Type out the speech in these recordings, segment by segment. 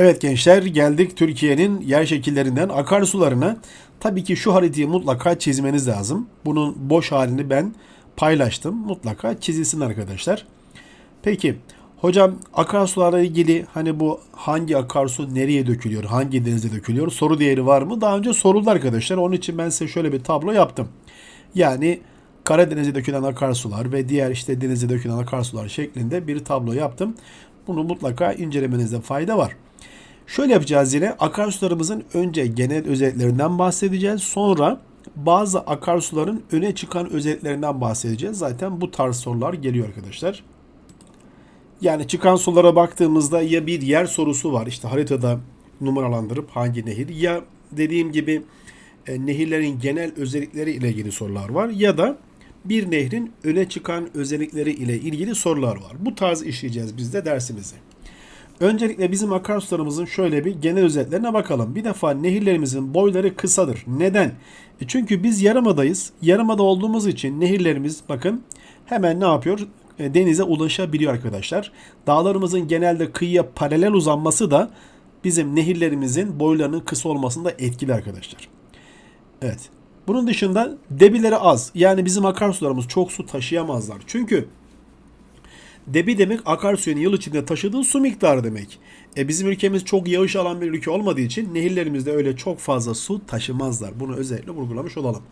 Evet gençler geldik Türkiye'nin yer şekillerinden akarsularına. Tabii ki şu haritayı mutlaka çizmeniz lazım. Bunun boş halini ben paylaştım. Mutlaka çizilsin arkadaşlar. Peki hocam akarsularla ilgili hani bu hangi akarsu nereye dökülüyor, hangi denize dökülüyor soru değeri var mı? Daha önce soruldu arkadaşlar. Onun için ben size şöyle bir tablo yaptım. Yani Karadeniz'e dökülen akarsular ve diğer işte denize dökülen akarsular şeklinde bir tablo yaptım. Bunu mutlaka incelemenizde fayda var. Şöyle yapacağız yine akarsularımızın önce genel özelliklerinden bahsedeceğiz. Sonra bazı akarsuların öne çıkan özelliklerinden bahsedeceğiz. Zaten bu tarz sorular geliyor arkadaşlar. Yani çıkan sulara baktığımızda ya bir yer sorusu var işte haritada numaralandırıp hangi nehir ya dediğim gibi e, nehirlerin genel özellikleri ile ilgili sorular var ya da bir nehrin öne çıkan özellikleri ile ilgili sorular var. Bu tarz işleyeceğiz biz de dersimizi. Öncelikle bizim akarsularımızın şöyle bir genel özelliklerine bakalım. Bir defa nehirlerimizin boyları kısadır. Neden? E çünkü biz yarımadayız. Yarımada olduğumuz için nehirlerimiz bakın hemen ne yapıyor? E, denize ulaşabiliyor arkadaşlar. Dağlarımızın genelde kıyıya paralel uzanması da bizim nehirlerimizin boylarının kısa olmasında etkili arkadaşlar. Evet. Bunun dışında debileri az. Yani bizim akarsularımız çok su taşıyamazlar. Çünkü debi demek akarsuyun yıl içinde taşıdığı su miktarı demek. E bizim ülkemiz çok yağış alan bir ülke olmadığı için nehirlerimizde öyle çok fazla su taşımazlar. Bunu özellikle vurgulamış olalım.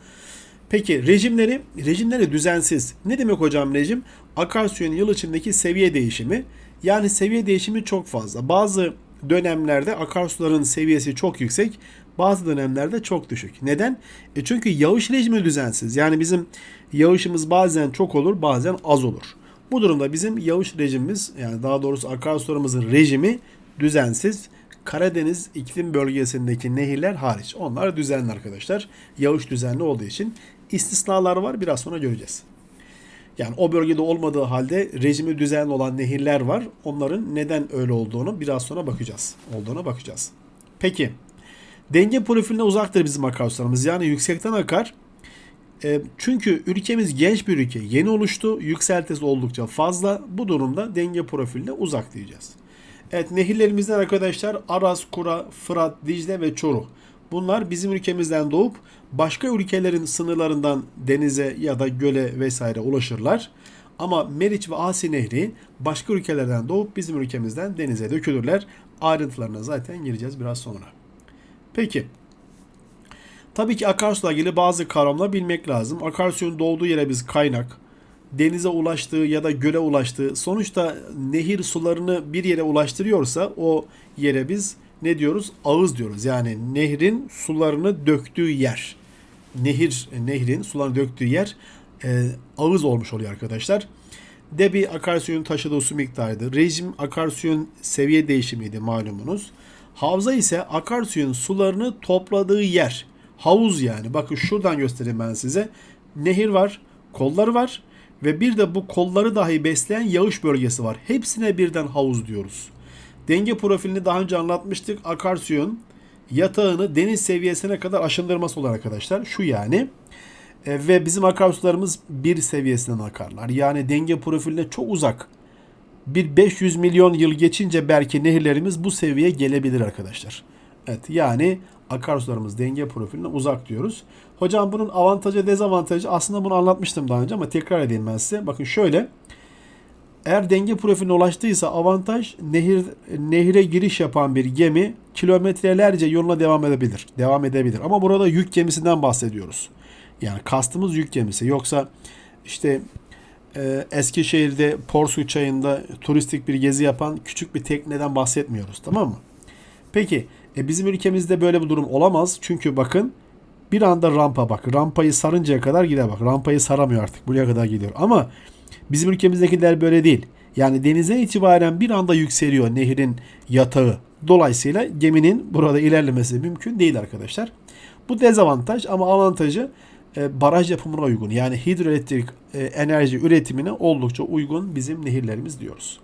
Peki rejimleri, rejimleri düzensiz. Ne demek hocam rejim? Akarsuyun yıl içindeki seviye değişimi. Yani seviye değişimi çok fazla. Bazı dönemlerde akarsuların seviyesi çok yüksek, bazı dönemlerde çok düşük. Neden? E çünkü yağış rejimi düzensiz. Yani bizim yağışımız bazen çok olur, bazen az olur. Bu durumda bizim yağış rejimimiz yani daha doğrusu akarsularımızın rejimi düzensiz. Karadeniz iklim bölgesindeki nehirler hariç. Onlar düzenli arkadaşlar. Yağış düzenli olduğu için istisnalar var. Biraz sonra göreceğiz. Yani o bölgede olmadığı halde rejimi düzenli olan nehirler var. Onların neden öyle olduğunu biraz sonra bakacağız. Olduğuna bakacağız. Peki denge profiline uzaktır bizim akarsularımız. Yani yüksekten akar. E, çünkü ülkemiz genç bir ülke. Yeni oluştu. Yükseltisi oldukça fazla. Bu durumda denge profiline uzak diyeceğiz. Evet nehirlerimizden arkadaşlar Aras, Kura, Fırat, Dicle ve Çoruh. Bunlar bizim ülkemizden doğup başka ülkelerin sınırlarından denize ya da göle vesaire ulaşırlar. Ama Meriç ve Asi Nehri başka ülkelerden doğup bizim ülkemizden denize dökülürler. Ayrıntılarına zaten gireceğiz biraz sonra. Peki. Tabii ki akarsularla ilgili bazı kavramlar bilmek lazım. Akarsuyun doğduğu yere biz kaynak, denize ulaştığı ya da göle ulaştığı sonuçta nehir sularını bir yere ulaştırıyorsa o yere biz ne diyoruz? Ağız diyoruz. Yani nehrin sularını döktüğü yer. Nehir nehrin sularını döktüğü yer e, ağız olmuş oluyor arkadaşlar. Debi akarsuyun taşıdığı su miktarıydı. Rejim akarsuyun seviye değişimiydi malumunuz. Havza ise akarsuyun sularını topladığı yer. Havuz yani. Bakın şuradan göstereyim ben size. Nehir var, kolları var ve bir de bu kolları dahi besleyen yağış bölgesi var. Hepsine birden havuz diyoruz. Denge profilini daha önce anlatmıştık. Akarsuyun yatağını deniz seviyesine kadar aşındırması olur arkadaşlar. Şu yani. E, ve bizim akarsularımız bir seviyesinden akarlar. Yani denge profiline çok uzak. Bir 500 milyon yıl geçince belki nehirlerimiz bu seviyeye gelebilir arkadaşlar. Evet yani akarsularımız denge profiline uzak diyoruz. Hocam bunun avantajı dezavantajı aslında bunu anlatmıştım daha önce ama tekrar edeyim ben size. Bakın şöyle eğer denge profiline ulaştıysa avantaj nehir nehire giriş yapan bir gemi kilometrelerce yoluna devam edebilir. Devam edebilir. Ama burada yük gemisinden bahsediyoruz. Yani kastımız yük gemisi. Yoksa işte e, Eskişehir'de Porsu çayında turistik bir gezi yapan küçük bir tekneden bahsetmiyoruz. Tamam mı? Peki e, bizim ülkemizde böyle bir durum olamaz. Çünkü bakın bir anda rampa bak. Rampayı sarıncaya kadar gider bak. Rampayı saramıyor artık. Buraya kadar gidiyor. Ama bizim ülkemizdekiler böyle değil. Yani denize itibaren bir anda yükseliyor nehrin yatağı. Dolayısıyla geminin burada ilerlemesi mümkün değil arkadaşlar. Bu dezavantaj ama avantajı e, baraj yapımına uygun. Yani hidroelektrik e, enerji üretimine oldukça uygun bizim nehirlerimiz diyoruz.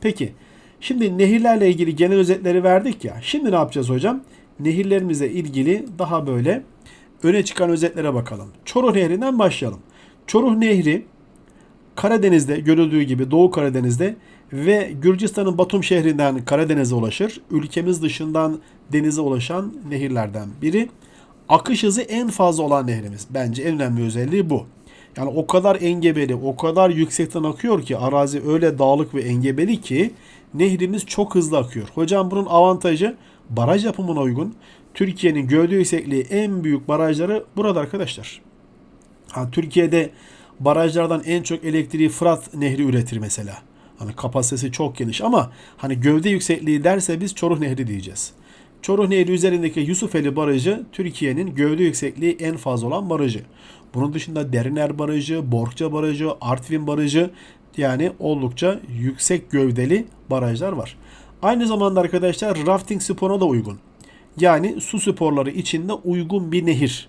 Peki şimdi nehirlerle ilgili genel özetleri verdik ya. Şimdi ne yapacağız hocam? Nehirlerimize ilgili daha böyle öne çıkan özetlere bakalım. Çoruh Nehri'nden başlayalım. Çoruh Nehri Karadeniz'de görüldüğü gibi Doğu Karadeniz'de ve Gürcistan'ın Batum şehrinden Karadeniz'e ulaşır. Ülkemiz dışından denize ulaşan nehirlerden biri. Akış hızı en fazla olan nehrimiz. Bence en önemli özelliği bu. Yani o kadar engebeli, o kadar yüksekten akıyor ki arazi öyle dağlık ve engebeli ki nehrimiz çok hızlı akıyor. Hocam bunun avantajı baraj yapımına uygun. Türkiye'nin gövde yüksekliği en büyük barajları burada arkadaşlar. Ha, Türkiye'de barajlardan en çok elektriği Fırat Nehri üretir mesela. Hani kapasitesi çok geniş ama hani gövde yüksekliği derse biz Çoruh Nehri diyeceğiz. Çoruh Nehri üzerindeki Yusufeli Barajı Türkiye'nin gövde yüksekliği en fazla olan barajı. Bunun dışında Deriner Barajı, Borkça Barajı, Artvin Barajı yani oldukça yüksek gövdeli barajlar var. Aynı zamanda arkadaşlar rafting sporuna da uygun. Yani su sporları içinde uygun bir nehir.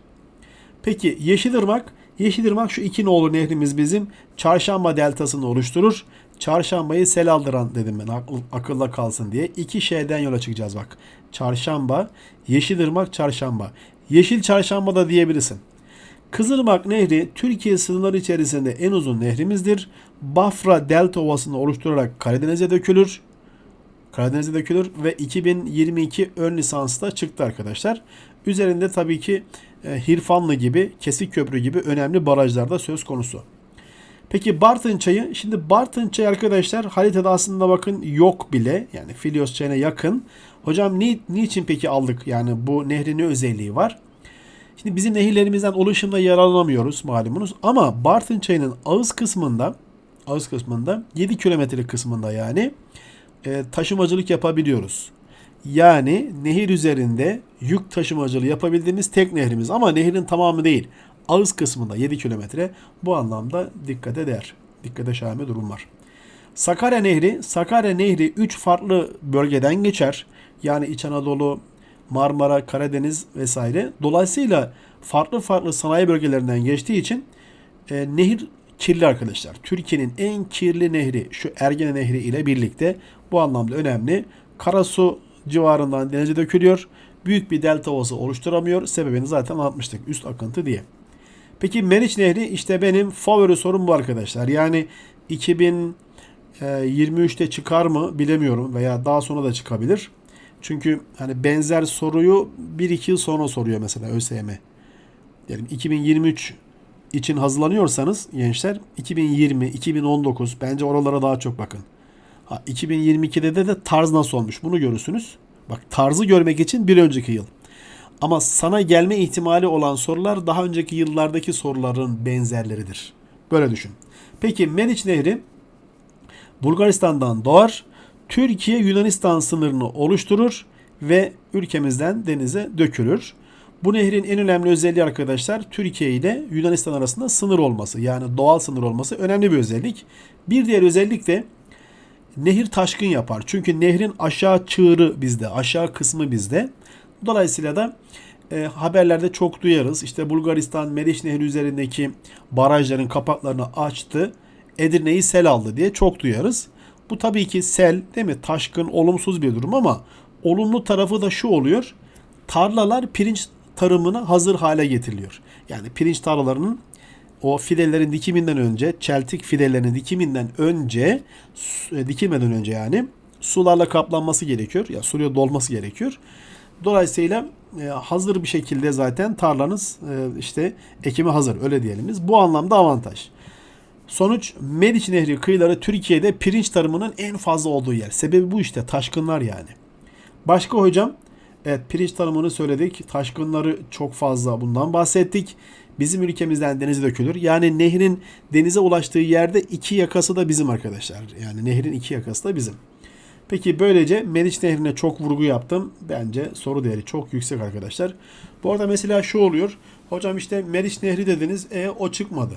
Peki Yeşilırmak, Yeşilırmak şu iki nolu nehrimiz bizim Çarşamba deltasını oluşturur. Çarşambayı sel aldıran dedim ben akıl, akılda kalsın diye. İki şeyden yola çıkacağız bak. Çarşamba, Yeşilırmak, Çarşamba. Yeşil Çarşamba da diyebilirsin. Kızılırmak Nehri Türkiye sınırları içerisinde en uzun nehrimizdir. Bafra Delta Ovası'nı oluşturarak Karadeniz'e dökülür. Karadeniz'e dökülür ve 2022 ön lisansta çıktı arkadaşlar. Üzerinde tabii ki e, Hirfanlı gibi, Kesik Köprü gibi önemli barajlarda söz konusu. Peki Bartın çayı. Şimdi Bartın çayı arkadaşlar haritada aslında bakın yok bile. Yani Filios çayına yakın. Hocam ni, niçin peki aldık? Yani bu nehrin ne özelliği var? Şimdi bizim nehirlerimizden oluşumda yararlanamıyoruz malumunuz. Ama Bartın çayının ağız kısmında ağız kısmında 7 kilometrelik kısmında yani e, taşımacılık yapabiliyoruz. Yani nehir üzerinde yük taşımacılığı yapabildiğimiz tek nehrimiz ama nehrin tamamı değil. Ağız kısmında 7 kilometre bu anlamda dikkate değer. Dikkate şayan bir durum var. Sakarya Nehri, Sakarya Nehri 3 farklı bölgeden geçer. Yani İç Anadolu, Marmara, Karadeniz vesaire. Dolayısıyla farklı farklı sanayi bölgelerinden geçtiği için e, nehir kirli arkadaşlar. Türkiye'nin en kirli nehri şu Ergene Nehri ile birlikte bu anlamda önemli. Karasu civarından denize dökülüyor. Büyük bir delta ovası oluşturamıyor. Sebebini zaten anlatmıştık. Üst akıntı diye. Peki Meriç Nehri işte benim favori sorum bu arkadaşlar. Yani 2023'te çıkar mı bilemiyorum veya daha sonra da çıkabilir. Çünkü hani benzer soruyu 1-2 yıl sonra soruyor mesela ÖSYM. Diyelim 2023 için hazırlanıyorsanız gençler 2020, 2019 bence oralara daha çok bakın. Ha, 2022'de de, de tarz nasıl olmuş bunu görürsünüz. Bak tarzı görmek için bir önceki yıl. Ama sana gelme ihtimali olan sorular daha önceki yıllardaki soruların benzerleridir. Böyle düşün. Peki Meriç Nehri Bulgaristan'dan doğar. Türkiye Yunanistan sınırını oluşturur ve ülkemizden denize dökülür. Bu nehrin en önemli özelliği arkadaşlar Türkiye ile Yunanistan arasında sınır olması. Yani doğal sınır olması önemli bir özellik. Bir diğer özellik de nehir taşkın yapar. Çünkü nehrin aşağı çığırı bizde, aşağı kısmı bizde. Dolayısıyla da e, haberlerde çok duyarız. İşte Bulgaristan Meriç Nehri üzerindeki barajların kapaklarını açtı. Edirne'yi sel aldı diye çok duyarız. Bu tabii ki sel değil mi? Taşkın olumsuz bir durum ama olumlu tarafı da şu oluyor. Tarlalar pirinç tarımına hazır hale getiriliyor. Yani pirinç tarlalarının o fidelerin dikiminden önce, çeltik fidelerinin dikiminden önce, e, dikilmeden önce yani sularla kaplanması gerekiyor. Ya suya dolması gerekiyor. Dolayısıyla e, hazır bir şekilde zaten tarlanız e, işte ekimi hazır öyle diyelim biz. Bu anlamda avantaj. Sonuç Meriç Nehri kıyıları Türkiye'de pirinç tarımının en fazla olduğu yer. Sebebi bu işte taşkınlar yani. Başka hocam evet pirinç tarımını söyledik. Taşkınları çok fazla bundan bahsettik. Bizim ülkemizden denize dökülür. Yani nehrin denize ulaştığı yerde iki yakası da bizim arkadaşlar. Yani nehrin iki yakası da bizim. Peki böylece Meriç Nehri'ne çok vurgu yaptım. Bence soru değeri çok yüksek arkadaşlar. Bu arada mesela şu oluyor. Hocam işte Meriç Nehri dediniz. E o çıkmadı.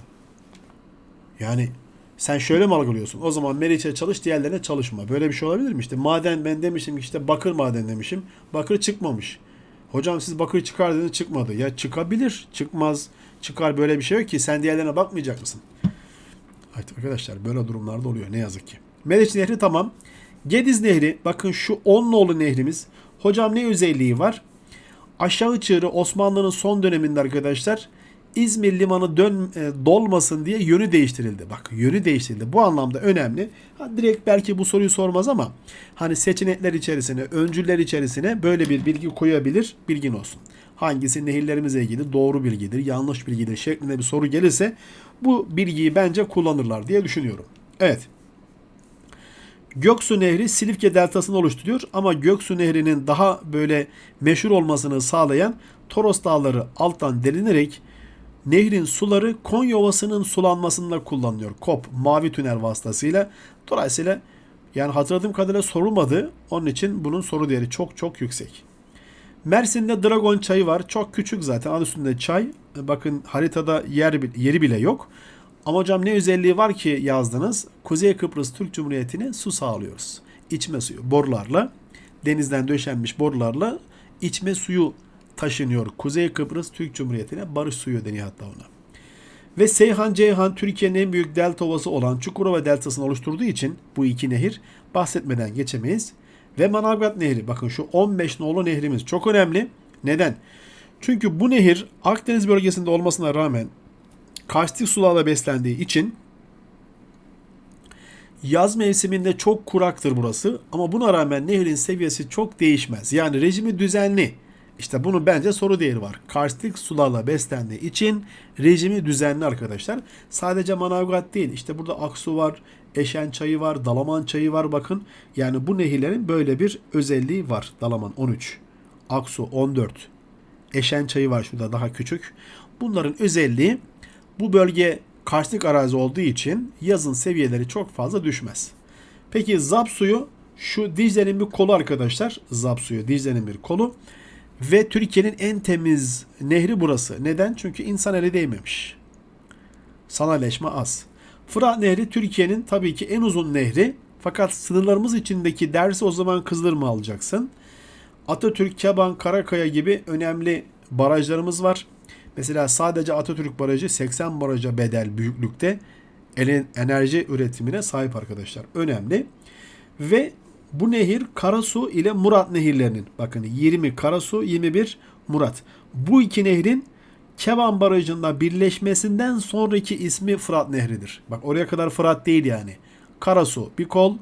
Yani sen şöyle mi algılıyorsun? O zaman Meriç'e çalış diğerlerine çalışma. Böyle bir şey olabilir mi? İşte maden ben demiştim ki işte bakır maden demişim. Bakır çıkmamış. Hocam siz bakır çıkar dediniz çıkmadı. Ya çıkabilir. Çıkmaz. Çıkar böyle bir şey yok ki. Sen diğerlerine bakmayacak mısın? Evet arkadaşlar böyle durumlarda oluyor ne yazık ki. Meriç Nehri tamam. Gediz Nehri bakın şu Onluoğlu Nehrimiz. Hocam ne özelliği var? Aşağı çığırı Osmanlı'nın son döneminde arkadaşlar İzmir limanı dön e, dolmasın diye yönü değiştirildi. Bak yönü değiştirildi. Bu anlamda önemli. Ha, direkt belki bu soruyu sormaz ama hani seçenekler içerisine, öncüller içerisine böyle bir bilgi koyabilir. Bilgin olsun. Hangisi nehirlerimizle ilgili doğru bilgidir, yanlış bilgidir şeklinde bir soru gelirse bu bilgiyi bence kullanırlar diye düşünüyorum. Evet. Göksu Nehri Silifke Deltası'nı oluşturuyor ama Göksu Nehri'nin daha böyle meşhur olmasını sağlayan Toros Dağları alttan delinerek nehrin suları Konya Ovası'nın sulanmasında kullanılıyor. KOP mavi tünel vasıtasıyla. Dolayısıyla yani hatırladığım kadarıyla sorulmadı. Onun için bunun soru değeri çok çok yüksek. Mersin'de Dragon çayı var. Çok küçük zaten. Adı üstünde çay. Bakın haritada yer yeri bile yok. Ama hocam ne özelliği var ki yazdınız? Kuzey Kıbrıs Türk Cumhuriyeti'ne su sağlıyoruz. İçme suyu borularla denizden döşenmiş borularla içme suyu taşınıyor. Kuzey Kıbrıs Türk Cumhuriyeti'ne barış suyu deniyor hatta ona. Ve Seyhan Ceyhan Türkiye'nin en büyük delta ovası olan Çukurova deltasını oluşturduğu için bu iki nehir bahsetmeden geçemeyiz. Ve Manavgat Nehri bakın şu 15 nolu nehrimiz çok önemli. Neden? Çünkü bu nehir Akdeniz bölgesinde olmasına rağmen karstik sularla beslendiği için yaz mevsiminde çok kuraktır burası. Ama buna rağmen nehrin seviyesi çok değişmez. Yani rejimi düzenli. İşte bunun bence soru değeri var. Karstik sularla beslendiği için rejimi düzenli arkadaşlar. Sadece Manavgat değil. İşte burada Aksu var, Eşen çayı var, Dalaman çayı var bakın. Yani bu nehirlerin böyle bir özelliği var. Dalaman 13, Aksu 14, Eşen çayı var şurada daha küçük. Bunların özelliği bu bölge karstik arazi olduğu için yazın seviyeleri çok fazla düşmez. Peki Zap suyu şu Dicle'nin bir kolu arkadaşlar. Zap suyu Dicle'nin bir kolu. Ve Türkiye'nin en temiz nehri burası. Neden? Çünkü insan eli değmemiş. Sanayileşme az. Fırat Nehri Türkiye'nin tabii ki en uzun nehri. Fakat sınırlarımız içindeki dersi o zaman Kızdırma alacaksın. Atatürk, Keban, Karakaya gibi önemli barajlarımız var. Mesela sadece Atatürk Barajı 80 baraja bedel büyüklükte enerji üretimine sahip arkadaşlar. Önemli. Ve bu nehir Karasu ile Murat nehirlerinin bakın 20 Karasu 21 Murat. Bu iki nehrin Keban Barajı'nda birleşmesinden sonraki ismi Fırat Nehri'dir. Bak oraya kadar Fırat değil yani. Karasu bir kol,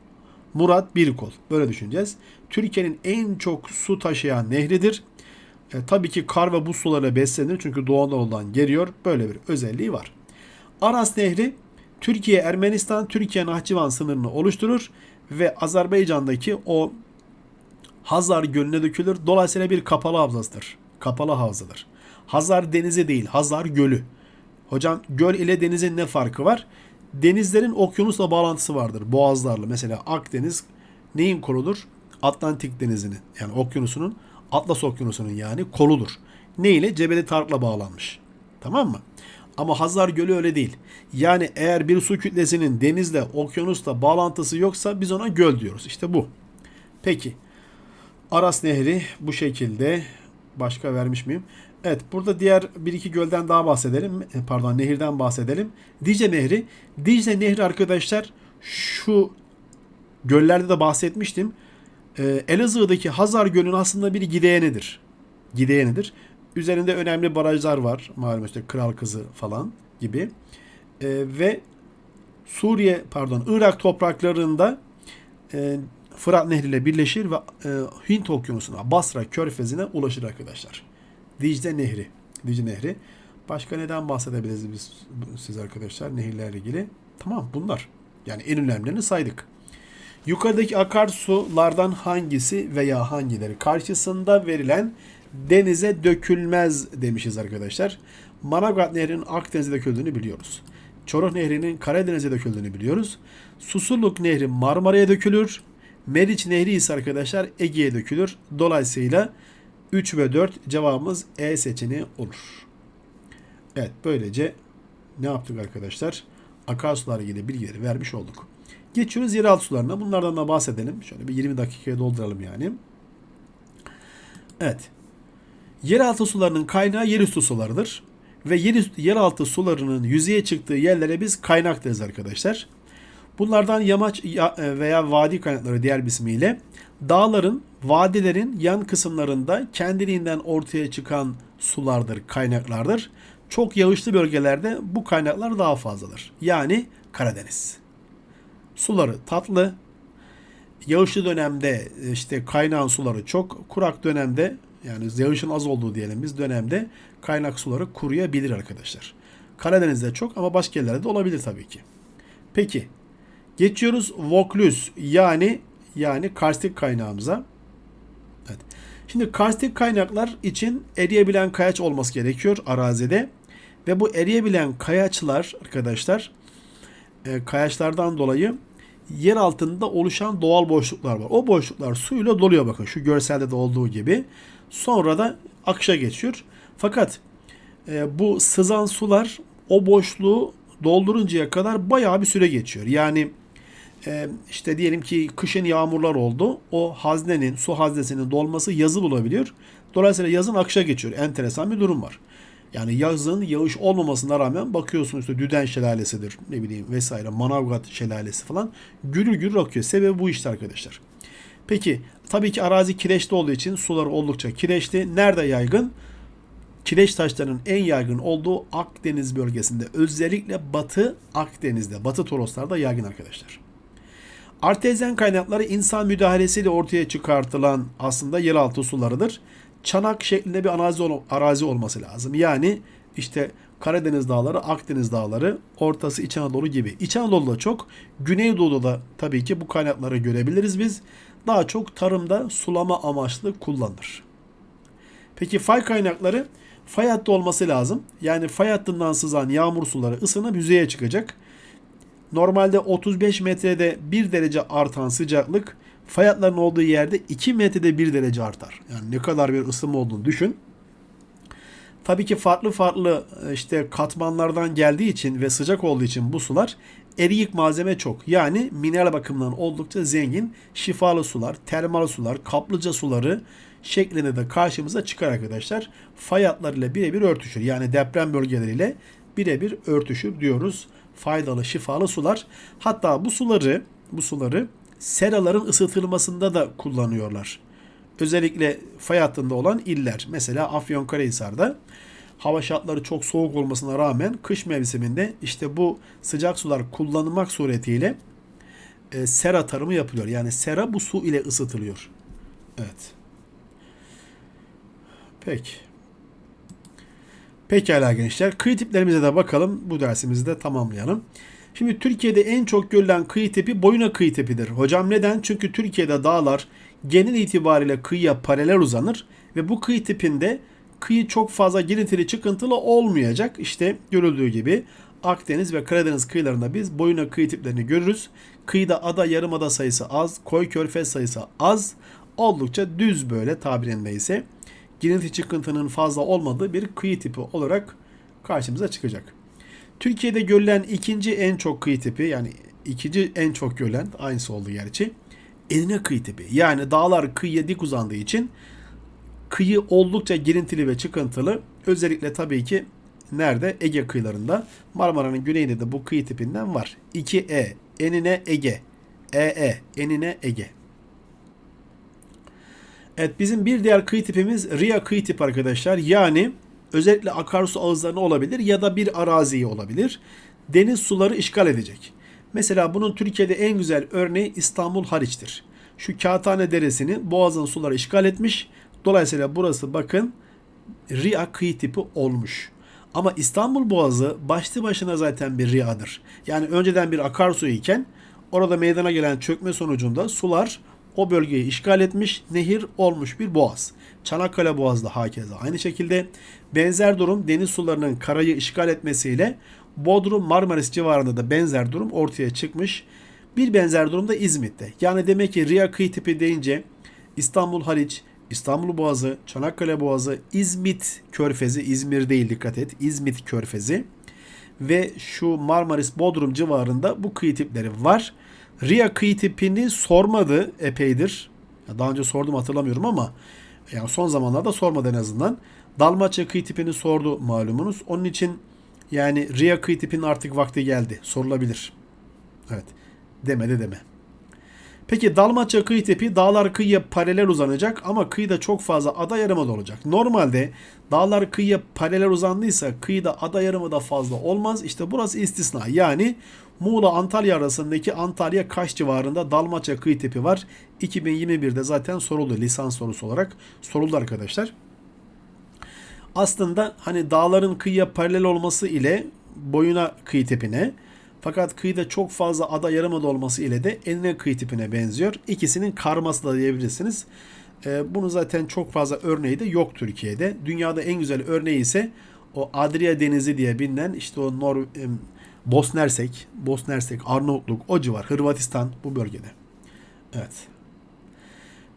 Murat bir kol. Böyle düşüneceğiz. Türkiye'nin en çok su taşıyan nehridir. E, tabii ki kar ve buz sularıyla beslenir çünkü Doğu Anadolu'dan geliyor. Böyle bir özelliği var. Aras Nehri Türkiye, Ermenistan, Türkiye Nahçıvan sınırını oluşturur ve Azerbaycan'daki o Hazar Gölü'ne dökülür. Dolayısıyla bir kapalı havzasıdır. Kapalı havzadır. Hazar denizi değil, Hazar Gölü. Hocam göl ile denizin ne farkı var? Denizlerin okyanusla bağlantısı vardır. Boğazlarla. Mesela Akdeniz neyin koludur? Atlantik denizinin yani okyanusunun Atlas Okyanusu'nun yani koludur. Ne ile? Cebeli Tarık'la bağlanmış. Tamam mı? Ama Hazar Gölü öyle değil. Yani eğer bir su kütlesinin denizle, okyanusla bağlantısı yoksa biz ona göl diyoruz. İşte bu. Peki. Aras Nehri bu şekilde. Başka vermiş miyim? Evet burada diğer bir iki gölden daha bahsedelim. E, pardon nehirden bahsedelim. Dicle Nehri. Dicle Nehri arkadaşlar şu göllerde de bahsetmiştim. Ee, Elazığ'daki Hazar Gölü'nün aslında bir gideyenidir. Gideyenidir. Üzerinde önemli barajlar var. Malum işte Kral Kızı falan gibi. Ee, ve Suriye pardon Irak topraklarında e, Fırat Nehri ile birleşir ve e, Hint Okyanusu'na Basra Körfezi'ne ulaşır arkadaşlar. Dicle Nehri. Dicle Nehri. Başka neden bahsedebiliriz biz siz arkadaşlar nehirlerle ilgili? Tamam bunlar. Yani en önemlilerini saydık. Yukarıdaki akarsulardan hangisi veya hangileri karşısında verilen denize dökülmez demişiz arkadaşlar. Manavgat Nehri'nin Akdeniz'e döküldüğünü biliyoruz. Çoruh Nehri'nin Karadeniz'e döküldüğünü biliyoruz. Susurluk Nehri Marmara'ya dökülür. Meriç Nehri ise arkadaşlar Ege'ye dökülür. Dolayısıyla 3 ve 4 cevabımız E seçeneği olur. Evet böylece ne yaptık arkadaşlar? Akarsularla ilgili bilgileri vermiş olduk. Geçiyoruz yeraltı sularına. Bunlardan da bahsedelim. Şöyle bir 20 dakikaya dolduralım yani. Evet. Yeraltı sularının kaynağı yerüstü sularıdır. Ve yerüstü, yeraltı sularının yüzeye çıktığı yerlere biz kaynak deriz arkadaşlar. Bunlardan yamaç e, veya vadi kaynakları diğer bir ismiyle dağların, vadilerin yan kısımlarında kendiliğinden ortaya çıkan sulardır, kaynaklardır. Çok yağışlı bölgelerde bu kaynaklar daha fazladır. Yani Karadeniz. Suları tatlı. Yağışlı dönemde işte kaynağın suları çok. Kurak dönemde yani yağışın az olduğu diyelim biz dönemde kaynak suları kuruyabilir arkadaşlar. Karadeniz'de çok ama başka yerlerde de olabilir tabii ki. Peki geçiyoruz Vaucluse yani yani karstik kaynağımıza. Evet. Şimdi karstik kaynaklar için eriyebilen kayaç olması gerekiyor arazide. Ve bu eriyebilen kayaçlar arkadaşlar e, kayaçlardan dolayı yer altında oluşan doğal boşluklar var. O boşluklar suyla doluyor bakın şu görselde de olduğu gibi. Sonra da akışa geçiyor. Fakat e, bu sızan sular o boşluğu dolduruncaya kadar bayağı bir süre geçiyor. Yani e, işte diyelim ki kışın yağmurlar oldu. O haznenin, su haznesinin dolması yazı bulabiliyor. Dolayısıyla yazın akışa geçiyor. Enteresan bir durum var. Yani yazın yağış olmamasına rağmen bakıyorsunuz işte Düden Şelalesi'dir ne bileyim vesaire Manavgat Şelalesi falan gürül gürül akıyor. Sebebi bu işte arkadaşlar. Peki tabii ki arazi kireçli olduğu için suları oldukça kireçli. Nerede yaygın? Kireç taşlarının en yaygın olduğu Akdeniz bölgesinde. Özellikle Batı Akdeniz'de, Batı Toroslar'da yaygın arkadaşlar. Artezyen kaynakları insan müdahalesiyle ortaya çıkartılan aslında yeraltı sularıdır. Çanak şeklinde bir arazi, arazi olması lazım. Yani işte Karadeniz dağları, Akdeniz dağları, ortası İç Anadolu gibi. İç Anadolu'da çok, Güneydoğu'da da tabii ki bu kaynakları görebiliriz biz. Daha çok tarımda sulama amaçlı kullanılır. Peki fay kaynakları fay hattı olması lazım. Yani fay hattından sızan yağmur suları ısınıp yüzeye çıkacak. Normalde 35 metrede 1 derece artan sıcaklık fay hatlarının olduğu yerde 2 metrede 1 derece artar. Yani ne kadar bir ısınma olduğunu düşün. Tabii ki farklı farklı işte katmanlardan geldiği için ve sıcak olduğu için bu sular eriyik malzeme çok. Yani mineral bakımından oldukça zengin şifalı sular, termal sular, kaplıca suları şeklinde de karşımıza çıkar arkadaşlar. Fay hatlarıyla birebir örtüşür. Yani deprem bölgeleriyle birebir örtüşür diyoruz. Faydalı, şifalı sular. Hatta bu suları bu suları seraların ısıtılmasında da kullanıyorlar. Özellikle fay hattında olan iller. Mesela Afyonkarahisar'da hava şartları çok soğuk olmasına rağmen kış mevsiminde işte bu sıcak sular kullanılmak suretiyle e, sera tarımı yapılıyor. Yani sera bu su ile ısıtılıyor. Evet. Peki. Pekala gençler. Kıyı tiplerimize de bakalım. Bu dersimizi de tamamlayalım. Şimdi Türkiye'de en çok görülen kıyı tipi boyuna kıyı tipidir. Hocam neden? Çünkü Türkiye'de dağlar genel itibariyle kıyıya paralel uzanır ve bu kıyı tipinde kıyı çok fazla girintili çıkıntılı olmayacak. İşte görüldüğü gibi Akdeniz ve Karadeniz kıyılarında biz boyuna kıyı tiplerini görürüz. Kıyıda ada yarımada sayısı az, koy körfez sayısı az. Oldukça düz böyle tabirinde ise girinti çıkıntının fazla olmadığı bir kıyı tipi olarak karşımıza çıkacak. Türkiye'de görülen ikinci en çok kıyı tipi yani ikinci en çok görülen aynısı oldu gerçi. Enine kıyı tipi. Yani dağlar kıyıya dik uzandığı için kıyı oldukça girintili ve çıkıntılı. Özellikle tabii ki nerede? Ege kıyılarında. Marmara'nın güneyinde de bu kıyı tipinden var. 2E. Enine Ege. EE. Enine Ege. Evet bizim bir diğer kıyı tipimiz Ria kıyı tipi arkadaşlar. Yani özellikle akarsu ağızlarına olabilir ya da bir araziyi olabilir. Deniz suları işgal edecek. Mesela bunun Türkiye'de en güzel örneği İstanbul Haliç'tir. Şu Kağıthane Deresi'ni Boğaz'ın suları işgal etmiş. Dolayısıyla burası bakın Ria kıyı tipi olmuş. Ama İstanbul Boğazı başlı başına zaten bir riadır. Yani önceden bir akarsu iken orada meydana gelen çökme sonucunda sular o bölgeyi işgal etmiş, nehir olmuş bir boğaz. Çanakkale Boğazı da hakeza aynı şekilde benzer durum deniz sularının karayı işgal etmesiyle Bodrum Marmaris civarında da benzer durum ortaya çıkmış. Bir benzer durum da İzmit'te. Yani demek ki Riya kıyı tipi deyince İstanbul Haliç, İstanbul Boğazı, Çanakkale Boğazı, İzmit Körfezi, İzmir değil dikkat et, İzmit Körfezi ve şu Marmaris Bodrum civarında bu kıyı tipleri var. Riya kıyı tipini sormadı epeydir. Daha önce sordum hatırlamıyorum ama yani son zamanlarda sormadı en azından. Dalmaçya kıyı tipini sordu malumunuz. Onun için yani Riya kıyı tipinin artık vakti geldi. Sorulabilir. Evet. Demedi deme. Peki Dalmatça kıyı tipi dağlar kıyıya paralel uzanacak ama kıyıda çok fazla ada yarımada olacak. Normalde dağlar kıyıya paralel uzandıysa kıyıda ada yarımada fazla olmaz. İşte burası istisna. Yani Muğla Antalya arasındaki Antalya Kaş civarında Dalmatça kıyı tipi var. 2021'de zaten soruldu lisans sorusu olarak soruldu arkadaşlar. Aslında hani dağların kıyıya paralel olması ile boyuna kıyı tipine fakat kıyıda çok fazla ada yarımada olması ile de enine kıyı tipine benziyor. İkisinin karması da diyebilirsiniz. Ee, bunun zaten çok fazla örneği de yok Türkiye'de. Dünyada en güzel örneği ise o Adria Denizi diye bilinen işte o Nor em, Bosnersek, Bosnersek, Arnavutluk o civar, Hırvatistan bu bölgede. Evet.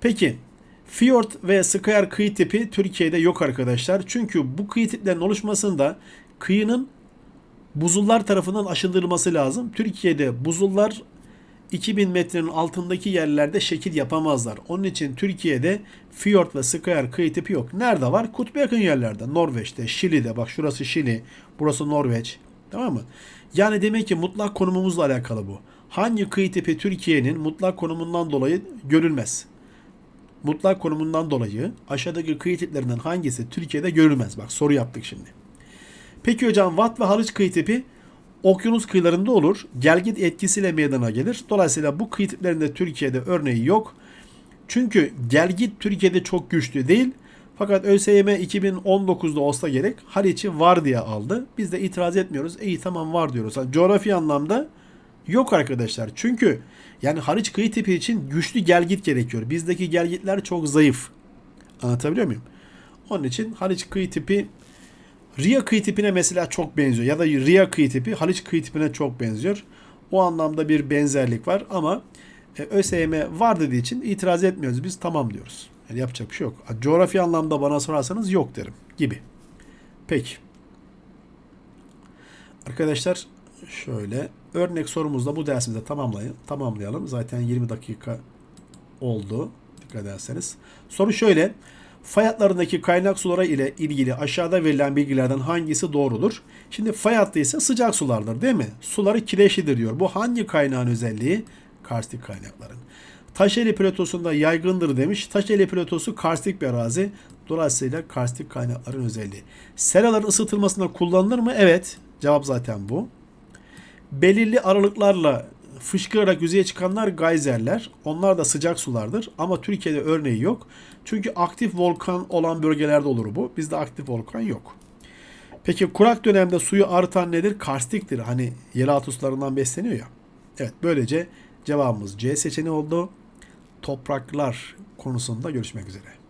Peki Fiyort ve Skyar kıyı tipi Türkiye'de yok arkadaşlar. Çünkü bu kıyı tiplerin oluşmasında kıyının buzullar tarafından aşındırılması lazım. Türkiye'de buzullar 2000 metrenin altındaki yerlerde şekil yapamazlar. Onun için Türkiye'de fiyort ve Skyar kıyı tipi yok. Nerede var? Kutba yakın yerlerde. Norveç'te, Şili'de. Bak şurası Şili, burası Norveç. Tamam mı? Yani demek ki mutlak konumumuzla alakalı bu. Hangi kıyı tipi Türkiye'nin mutlak konumundan dolayı görülmez? Mutlak konumundan dolayı aşağıdaki kıyı tiplerinden hangisi Türkiye'de görülmez? Bak soru yaptık şimdi. Peki hocam Vat ve Haliç kıyı tipi okyanus kıyılarında olur. Gelgit etkisiyle meydana gelir. Dolayısıyla bu kıyı tiplerinde Türkiye'de örneği yok. Çünkü gelgit Türkiye'de çok güçlü değil. Fakat ÖSYM 2019'da olsa gerek Haliç'i var diye aldı. Biz de itiraz etmiyoruz. İyi tamam var diyoruz. Yani coğrafi anlamda yok arkadaşlar. Çünkü yani Haliç kıyı tipi için güçlü gelgit gerekiyor. Bizdeki gelgitler çok zayıf. Anlatabiliyor muyum? Onun için Haliç kıyı tipi Riya kıyı tipine mesela çok benziyor. Ya da Riya kıyı tipi Haliç kıyı tipine çok benziyor. O anlamda bir benzerlik var ama e, ÖSYM var dediği için itiraz etmiyoruz. Biz tamam diyoruz. Yani yapacak bir şey yok. Coğrafi anlamda bana sorarsanız yok derim gibi. Peki. Arkadaşlar şöyle örnek sorumuzda bu dersimizde tamamlayın, tamamlayalım. Zaten 20 dakika oldu. Dikkat ederseniz. Soru şöyle. Fay hatlarındaki kaynak sulara ile ilgili aşağıda verilen bilgilerden hangisi doğrudur? Şimdi fay hattı ise sıcak sulardır değil mi? Suları kireçlidir diyor. Bu hangi kaynağın özelliği? Karstik kaynakların. Taşeli platosunda yaygındır demiş. Taşeli platosu karstik bir arazi. Dolayısıyla karstik kaynakların özelliği. Seraların ısıtılmasında kullanılır mı? Evet. Cevap zaten bu. Belirli aralıklarla fışkırarak yüzeye çıkanlar gayzerler. Onlar da sıcak sulardır. Ama Türkiye'de örneği yok. Çünkü aktif volkan olan bölgelerde olur bu. Bizde aktif volkan yok. Peki kurak dönemde suyu arıtan nedir? Karstiktir. Hani yeraltı sularından besleniyor ya. Evet böylece cevabımız C seçeneği oldu. Topraklar konusunda görüşmek üzere.